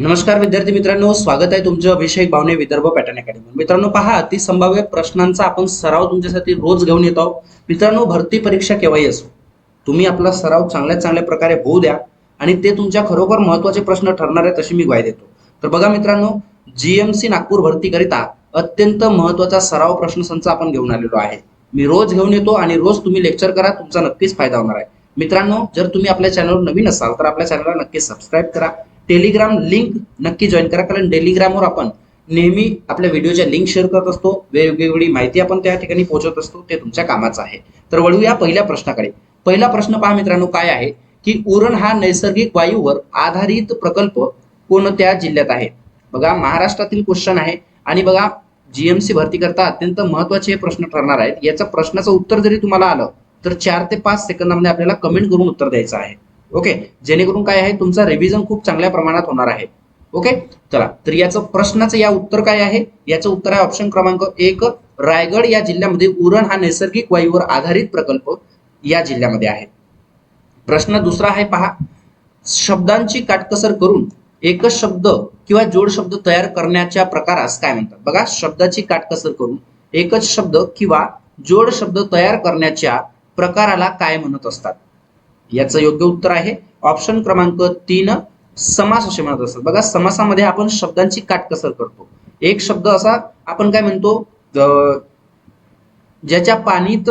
नमस्कार विद्यार्थी मित्रांनो. स्वागत आहे तुमचं अभिषेक भावने विदर्भ पॅटर्न अकॅडमी मित्रांनो पहा अति संभाव्य प्रश्नांचा आपण सराव तुमच्यासाठी रोज घेऊन येतो मित्रांनो भरती परीक्षा केव्हाही असो तुम्ही आपला सराव चांगल्या चांगल्या प्रकारे होऊ द्या आणि ते तुमच्या खरोखर महत्त्वाचे प्रश्न ठरणार आहेत अशी मी ग्वाही देतो. तर बघा मित्रांनो जीएमसी नागपूर भरतीकरिता अत्यंत महत्त्वाचा सराव प्रश्नसंच आपण घेऊन आलेलो आहे. मी रोज घेऊन येतो आणि रोज तुम्ही लेक्चर करा तुमचा नक्कीच फायदा होणार आहे. मित्रांनो जर तुम्ही आपल्या चॅनलवर नवीन असाल तर आपल्या चॅनलला नक्कीच सबस्क्राईब करा. टेलिग्राम लिंक नक्की जॉईन करा. कारण टेलिग्रामवर आपण नेहमी आपल्या व्हिडिओच्या लिंक शेअर करत असतो. वेगवेगळी माहिती आपण त्या ठिकाणी पोहोचवत असतो. ते तुमच्या कामाचं आहे. तर वळूया पहिल्या प्रश्नाकडे. पहिला प्रश्न पहा मित्रांनो काय आहे? की उरण हा नैसर्गिक वायूवर आधारित प्रकल्प कोणत्या जिल्ह्यात आहे? बघा महाराष्ट्रातील क्वेश्चन आहे. आणि बघा जीएमसी भरती करता अत्यंत महत्त्वाचे हे प्रश्न ठरणार आहेत. याचा प्रश्नाचं उत्तर जरी तुम्हाला आलं तर चार ते पाच सेकंदामध्ये आपल्याला कमेंट करून उत्तर द्यायचं आहे. ओके जेणेकरून काय आहे? तुमचा रिव्हिजन खूप चांगल्या प्रमाणात होणार आहे. ओके चला. तर याचं प्रश्नाचं या उत्तर काय आहे? याचं उत्तर आहे ऑप्शन क्रमांक एक. रायगड या जिल्ह्यामध्ये उरण हा नैसर्गिक वायूवर आधारित प्रकल्प या जिल्ह्यामध्ये आहे. प्रश्न दुसरा आहे पहा. शब्दांची काटकसर करून एकच शब्द किंवा जोड शब्द तयार करण्याच्या प्रकारास काय म्हणतात? बघा शब्दाची काटकसर करून एकच शब्द किंवा जोड शब्द तयार करण्याच्या प्रकाराला काय म्हणत असतात? याचं योग्य उत्तर आहे. ऑप्शन क्रमांक तीन समास असे म्हणत असतात. बघा समासामध्ये आपण शब्दांची काटकसर करतो. एक शब्द असा आपण काय म्हणतो? ज्याच्या पाणीत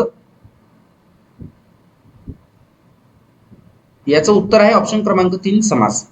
याचं उत्तर आहे ऑप्शन क्रमांक तीन समास.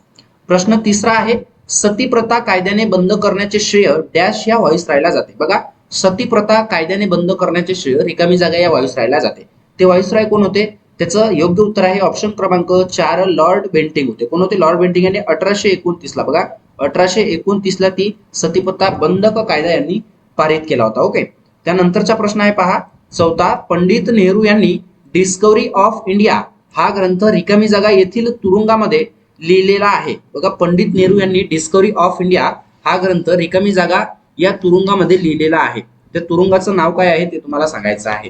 प्रश्न तिसरा आहे सती प्रथा कायद्याने बंद करण्याचे श्रेय डॅश या वायुसरायला जाते. बघा सती प्रथा कायद्याने बंद करण्याचे श्रेय रिकामी जागा या वायुसरायला जाते. ते वायुसराय कोण होते? त्याचं योग्य उत्तर आहे ऑप्शन क्रमांक चार लॉर्ड बेंटिंग होते. कोण होते? लॉर्ड बेंटिंग यांनी अठराशे एकोणतीस ला बघा अठराशे एकोणतीस ला ती सतीपत्ता बंधक कायदा यांनी पारित केला होता ओके? त्यानंतरचा प्रश्न आहे पहा. चौथा पंडित नेहरू यांनी डिस्कवरी ऑफ इंडिया हा ग्रंथ रिकामी जागा येथील तुरुंगामध्ये लिहिलेला आहे. बघा पंडित नेहरू यांनी डिस्कवरी ऑफ इंडिया हा ग्रंथ रिकामी जागा या तुरुंगामध्ये लिहिलेला आहे. त्या तुरुंगाचं नाव काय आहे ते तुम्हाला सांगायचं आहे.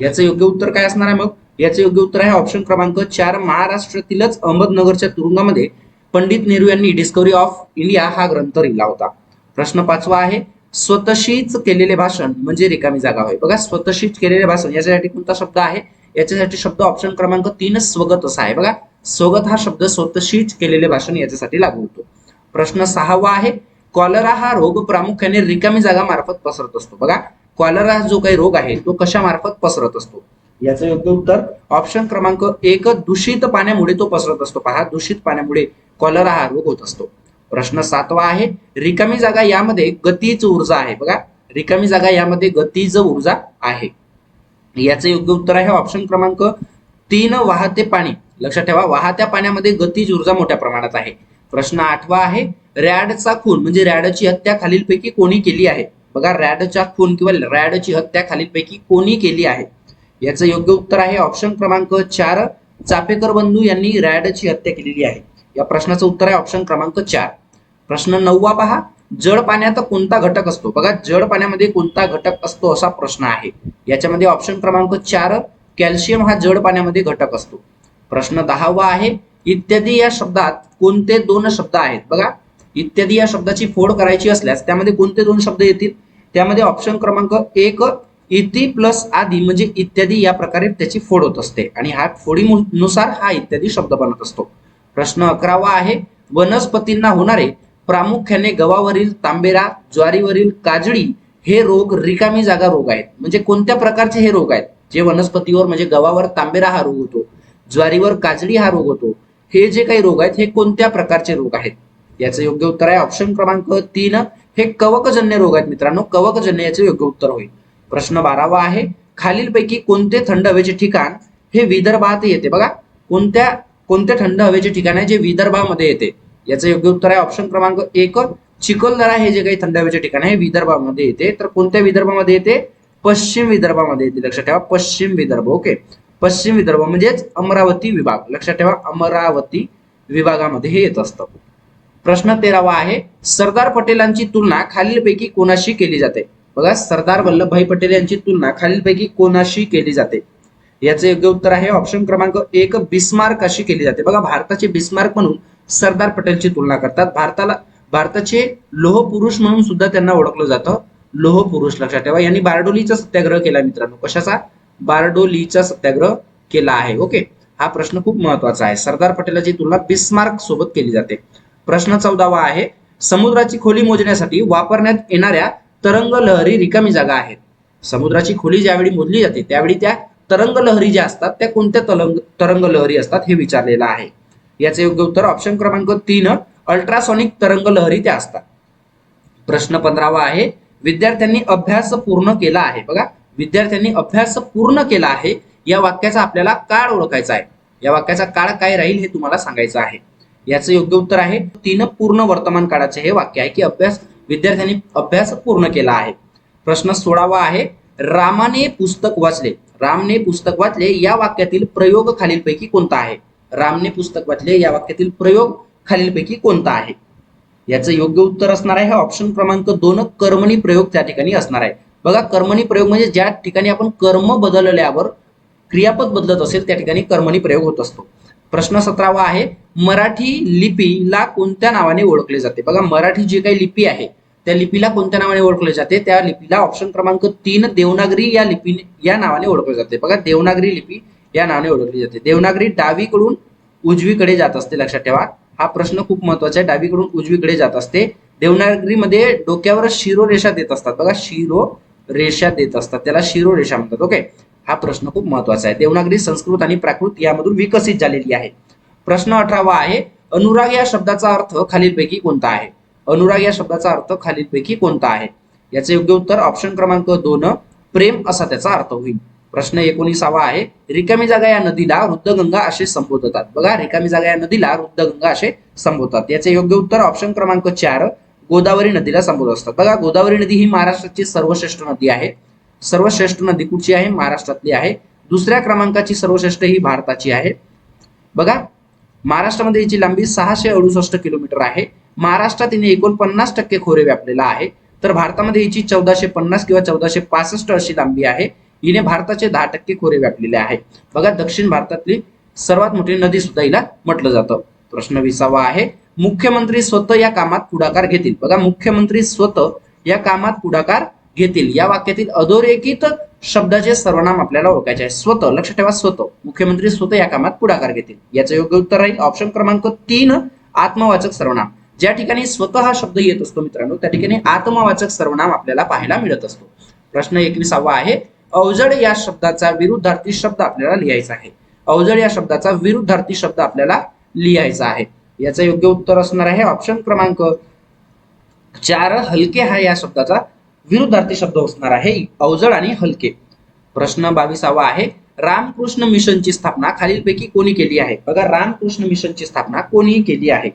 याचं योग्य उत्तर काय असणार आहे मग? याचं योग्य उत्तर आहे ऑप्शन क्रमांक चार महाराष्ट्रातीलच अहमदनगरच्या तुरुंगामध्ये पंडित नेहरू यांनी डिस्कवरी ऑफ इंडिया हा ग्रंथ लिहिला होता. प्रश्न पाचवा आहे स्वतशीच केलेले भाषण म्हणजे रिकामी जागा होय. बघा स्वतशीच केलेले भाषण याच्यासाठी कोणता शब्द आहे? याच्यासाठी शब्द ऑप्शन क्रमांक तीन स्वगत असा आहे. बघा स्वगत हा शब्द स्वतशीच केलेले भाषण याच्यासाठी लागू होतो. प्रश्न सहावा आहे कॉलरा हा रोग प्रामुख्याने रिकामी जागा मार्फत पसरत असतो. बघा कॉलरा जो काही रोग आहे तो कशा मार्फत पसरत असतो? याचं योग्य उत्तर ऑप्शन क्रमांक एक दूषित पाण्यामुळे तो पसरत असतो. पहा दूषित पाण्यामुळे कॉलरा हा रोग होत असतो. प्रश्न सातवा आहे रिकामी जागा यामध्ये गतीच ऊर्जा आहे. बघा रिकामी जागा यामध्ये गतीज ऊर्जा आहे. याचं योग्य उत्तर आहे ऑप्शन क्रमांक तीन वाहते पाणी. लक्षात ठेवा वाहत्या पाण्यामध्ये गतीज ऊर्जा मोठ्या प्रमाणात आहे. प्रश्न आठवा आहे रॅडचा खून म्हणजे रॅडची हत्या खालीलपैकी कोणी केली आहे? बघा रॅडचा खून किंवा रॅडची हत्या खालीलपैकी कोणी केली आहे? याचं योग्य उत्तर आहे ऑप्शन क्रमांक चार. चापेकर बंधू यांनी रॅडची हत्या केलेली आहे. या प्रश्नाचं उत्तर आहे ऑप्शन क्रमांक चार. प्रश्न नववा पहा. जड पाण्यात कोणता घटक असतो? बघा जड पाण्यामध्ये कोणता घटक असतो असा प्रश्न आहे. याच्यामध्ये ऑप्शन क्रमांक चार कॅल्शियम हा जड पाण्यामध्ये घटक असतो. प्रश्न दहावा आहे. इत्यादी या शब्दात कोणते दोन शब्द आहेत? बघा इत्यादी या शब्दाची फोड करायची असल्यास त्यामध्ये कोणते दोन शब्द येतील? त्यामध्ये ऑप्शन क्रमांक एक इति प्लस आदी म्हणजे इत्यादी या प्रकारे त्याची फोड होत असते. आणि हा फोडीनुसार हा इत्यादी शब्द बनत असतो. प्रश्न अकरावा आहे वनस्पतींना होणारे प्रामुख्याने गव्हावरील तांबेरा ज्वारीवरील काजळी हे रोग रिकामी जागा रोग आहेत. म्हणजे कोणत्या प्रकारचे हे रोग आहेत? जे वनस्पतीवर म्हणजे गव्हावर तांबेरा हा रोग होतो ज्वारीवर काजळी हा रोग होतो हे जे काही रोग आहेत हे कोणत्या प्रकारचे रोग आहेत? याचं योग्य उत्तर आहे ऑप्शन क्रमांक तीन. हे कवकजन्य रोग आहेत मित्रांनो. कवकजन्य याचे योग्य उत्तर होईल. प्रश्न बारावा आहे. खालीलपैकी कोणते थंड हवेचे ठिकाण हे विदर्भात येते? बघा कोणत्या कोणते थंड हवेचे ठिकाण आहे जे विदर्भामध्ये येते? याचं योग्य उत्तर आहे ऑप्शन क्रमांक एक. चिखलदरा हे जे काही थंड हवेचे ठिकाण आहे विदर्भामध्ये येते. तर कोणत्या विदर्भामध्ये येते? पश्चिम विदर्भामध्ये येते. लक्षात ठेवा पश्चिम विदर्भ ओके. पश्चिम विदर्भ म्हणजेच अमरावती विभाग. लक्षात ठेवा अमरावती विभागामध्ये हे येत असतं. प्रश्न तेरावा आहे. सरदार पटेलांची तुलना खालीलपैकी कोणाशी केली जाते? बघा सरदार वल्लभभाई पटेल यांची तुलना खालीलपैकी कोणाशी केली जाते? याचे योग्य उत्तर आहे ऑप्शन क्रमांक एक बिस्मार्क अशी केली जाते. बघा भारताचे बिस्मार्क म्हणून सरदार पटेलची तुलना करतात. भारताला भारताचे लोह पुरुष म्हणून सुद्धा त्यांना ओळखलं जातं. लोह पुरुष लक्षात ठेवा. यांनी बारडोलीचा सत्याग्रह केला मित्रांनो. कशाचा? बारडोलीचा सत्याग्रह केला आहे. ओके? हा प्रश्न खूप महत्त्वाचा आहे. सरदार पटेलाची तुलना बिस्मार्क सोबत केली जाते. प्रश्न चौदावा आहे. समुद्राची खोली मोजण्यासाठी वापरण्यात येणाऱ्या तरंग लहरी रिकामी जागा आहेत. समुद्राची खोली ज्यावेळी मोजली जाते त्यावेळी त्या तरंग लहरी ज्या असतात त्या कोणत्या तरंग तरंग लहरी असतात हे विचारलेलं आहे. याचे योग्य उत्तर ऑप्शन क्रमांक तीन अल्ट्रासॉनिक तरंग लहरी त्या असतात. प्रश्न पंधरावा आहे विद्यार्थ्यांनी अभ्यास पूर्ण केला आहे. बघा विद्यार्थ्यांनी अभ्यास पूर्ण केला आहे या वाक्याचा आपल्याला काळ ओळखायचा आहे. या वाक्याचा काळ काय राहील हे तुम्हाला सांगायचं आहे. याचं योग्य उत्तर आहे तीन पूर्ण वर्तमान काळाचे हे वाक्य आहे की अभ्यास विद्यार्थ्यांनी अभ्यास पूर्ण केला आहे. प्रश्न सोळावा आहे. रामाने पुस्तक वाचले. रामने पुस्तक वाचले या वाक्यातील प्रयोग खालीलपैकी कोणता आहे? रामने पुस्तक वाचले या वाक्यातील प्रयोग खालीलपैकी कोणता आहे? याचं योग्य उत्तर असणार आहे. ऑप्शन क्रमांक दोन कर्मणी प्रयोग त्या ठिकाणी असणार आहे. बघा कर्मणी प्रयोग म्हणजे ज्या ठिकाणी आपण कर्म बदलल्यावर क्रियापद बदलत असेल त्या ठिकाणी कर्मणी प्रयोग होत असतो. प्रश्न सतरावा आहे. मराठी लिपीला कोणत्या नावाने ओळखले जाते? बघा मराठी जी काही लिपी आहे त्या लिपीला कोणत्या नावाने ओळखले जाते? त्या लिपीला ऑप्शन क्रमांक तीन देवनागरी या लिपी या नावाने ओळखले जाते. बघा देवनागरी लिपी या नावाने ओळखली जाते. देवनागरी डावीकडून उजवीकडे जात असते लक्षात ठेवा. हा प्रश्न खूप महत्त्वाचा आहे. डावीकडून उजवीकडे जात असते. देवनागरीमध्ये डोक्यावर शिरो रेषा देत असतात. बघा शिरो रेषा देत असतात. त्याला शिरो रेषा म्हणतात. ओके? हा प्रश्न खूप महत्त्वाचा आहे. देवनागरी संस्कृत आणि प्राकृत यामधून विकसित झालेली आहे. प्रश्न अठरावा आहे अनुराग या शब्दाचा अर्थ खालीलपैकी कोणता आहे? अनुराग या शब्दाचा अर्थ खालीलपैकी कोणता आहे? याचे योग्य उत्तर ऑप्शन क्रमांक दोन प्रेम असा त्याचा अर्थ होईल. प्रश्न एकोणीसावा आहे रिकामी जागा या नदीला वृद्धगंगा असे संबोधतात. बघा रिकामी जागा या नदीला वृद्धगंगा असे संबोधतात. याचे योग्य उत्तर ऑप्शन क्रमांक चार गोदावरी नदीला संबोधत असतात. बघा गोदावरी नदी ही महाराष्ट्राची सर्वश्रेष्ठ नदी आहे. सर्वश्रेष्ठ नदी कुठची आहे? महाराष्ट्रातली आहे. दुसऱ्या क्रमांकाची सर्वश्रेष्ठ ही भारताची आहे. बघा महाराष्ट्रामध्ये हिची लांबी सहाशे अडुसष्ट किलोमीटर आहे. महाराष्ट्रात हिने एकोणपन्नास टक्के खोरे व्यापलेला आहे. तर भारतामध्ये हिची चौदाशे पन्नास किंवा चौदाशे पासष्ट अशी लांबी आहे. हिने भारताचे दहा टक्के खोरे व्यापलेले आहे. बघा दक्षिण भारतातली सर्वात मोठी नदी सुद्धा हिला म्हटलं जातं. प्रश्न विसावा आहे. मुख्यमंत्री स्वतः या कामात पुढाकार घेतील. बघा मुख्यमंत्री स्वतः या कामात पुढाकार घेतील. या वाक्यातील अधोरेखित शब्दाचे सर्वनाम आपल्याला ओळखायचे आहे. स्वतः लक्ष ठेवा स्वतः. मुख्यमंत्री स्वतः या कामात पुढाकार घेतील. याचं योग्य उत्तर राहील ऑप्शन क्रमांक तीन आत्मवाचक सर्वनाम. ज्या ठिकाणी स्वतः हा शब्द येत असतो मित्रांनो त्या ठिकाणी आत्मवाचक सर्वनाम आपल्याला पाहायला मिळत असतो. प्रश्न एकविसावा आहे अवजड या शब्दाचा विरुद्धार्थी शब्द आपल्याला लिहायचा आहे. अवजड या शब्दाचा विरुद्धार्थी शब्द आपल्याला लिहायचा आहे. याचं योग्य उत्तर असणार आहे ऑप्शन क्रमांक चार हलके हा या शब्दाचा विरुद्धार्थी शब्द असणार आहे. अवजड आणि हलके. प्रश्न बावीसावा आहे. रामकृष्ण मिशनची स्थापना खालीलपैकी कोणी केली आहे? बघा रामकृष्ण मिशनची स्थापना कोणी केली आहे?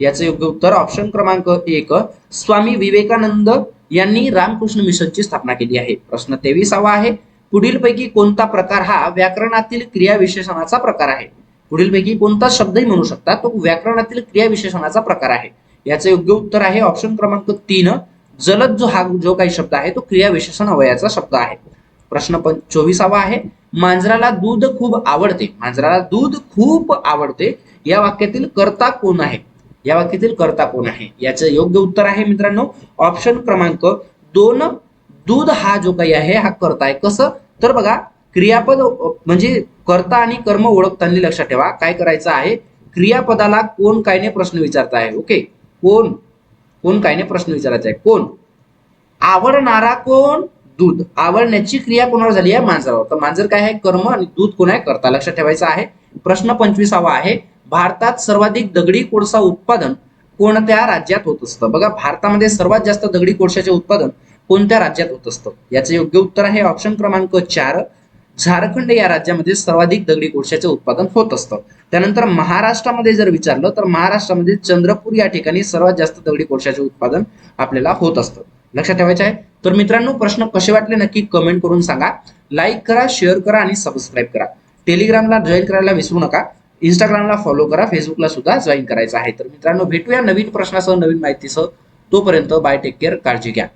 याचं योग्य उत्तर ऑप्शन क्रमांक एक स्वामी विवेकानंद यांनी रामकृष्ण मिशनची स्थापना केली आहे. प्रश्न तेवीसावा आहे. पुढीलपैकी कोणता प्रकार हा व्याकरणातील क्रियाविशेषणाचा प्रकार आहे? पुढीलपैकी कोणता शब्दही म्हणू शकता तो व्याकरणातील क्रियाविशेषणाचा प्रकार आहे. याचं योग्य उत्तर आहे ऑप्शन क्रमांक तीन जलद जो हा जो काही शब्द आहे तो क्रियाविशेषण अवयाचा शब्द आहे. प्रश्न पण चोवीसावा आहे. मांजराला दूध खूप आवडते. मांजराला दूध खूप आवडते. या वाक्यातील कर्ता कोण आहे? या वाक्यातील कर्ता कोण आहे? याचं योग्य उत्तर आहे मित्रांनो. ऑप्शन क्रमांक दोन. दूध हा जो काही आहे हा कर्ता आहे. कसं? तर बघा क्रियापद म्हणजे कर्ता आणि कर्म ओळखताना लक्षात ठेवा. काय करायचं आहे? क्रियापदाला कोण कायने प्रश्न विचारता आहे ओके. कोण? कोण काय नाही प्रश्न विचारायचा आहे. कोण? आवडणारा कोण? दूध. आवडण्याची क्रिया कोणावर झाली आहे? मांजरावर. तर मांजर काय आहे? कर्म आणि दूध कोण आहे? करता. लक्षात ठेवायचं आहे. प्रश्न पंचवीसावा आहे. भारतात सर्वाधिक दगडी कोळसा उत्पादन कोणत्या राज्यात होत असतं? बघा भारतामध्ये सर्वात जास्त दगडी कोळशाचे उत्पादन कोणत्या राज्यात होत असतं? याचं योग्य उत्तर आहे ऑप्शन क्रमांक चार. झारखंड या राज्यामध्ये सर्वाधिक दगडी कोळशाचे उत्पादन होत असतं. त्यानंतर महाराष्ट्रामध्ये जर विचारलं तर महाराष्ट्रामध्ये चंद्रपूर या ठिकाणी सर्वात जास्त दगडी कोळशाचे उत्पादन आपल्याला होत असतं. लक्षात ठेवायचं आहे? तर मित्रांनो प्रश्न कसे वाटले नक्की कमेंट करून सांगा. लाईक करा शेअर करा आणि सबस्क्राईब करा. टेलिग्रामला जॉईन करायला विसरू नका. इंस्टाग्रामला फॉलो करा. फेसबुकला सुद्धा जॉईन करायचं आहे. तर मित्रांनो भेटूया नवीन प्रश्नासह नवीन माहितीसह. तोपर्यंत बाय टेक केअर काळजी घ्या.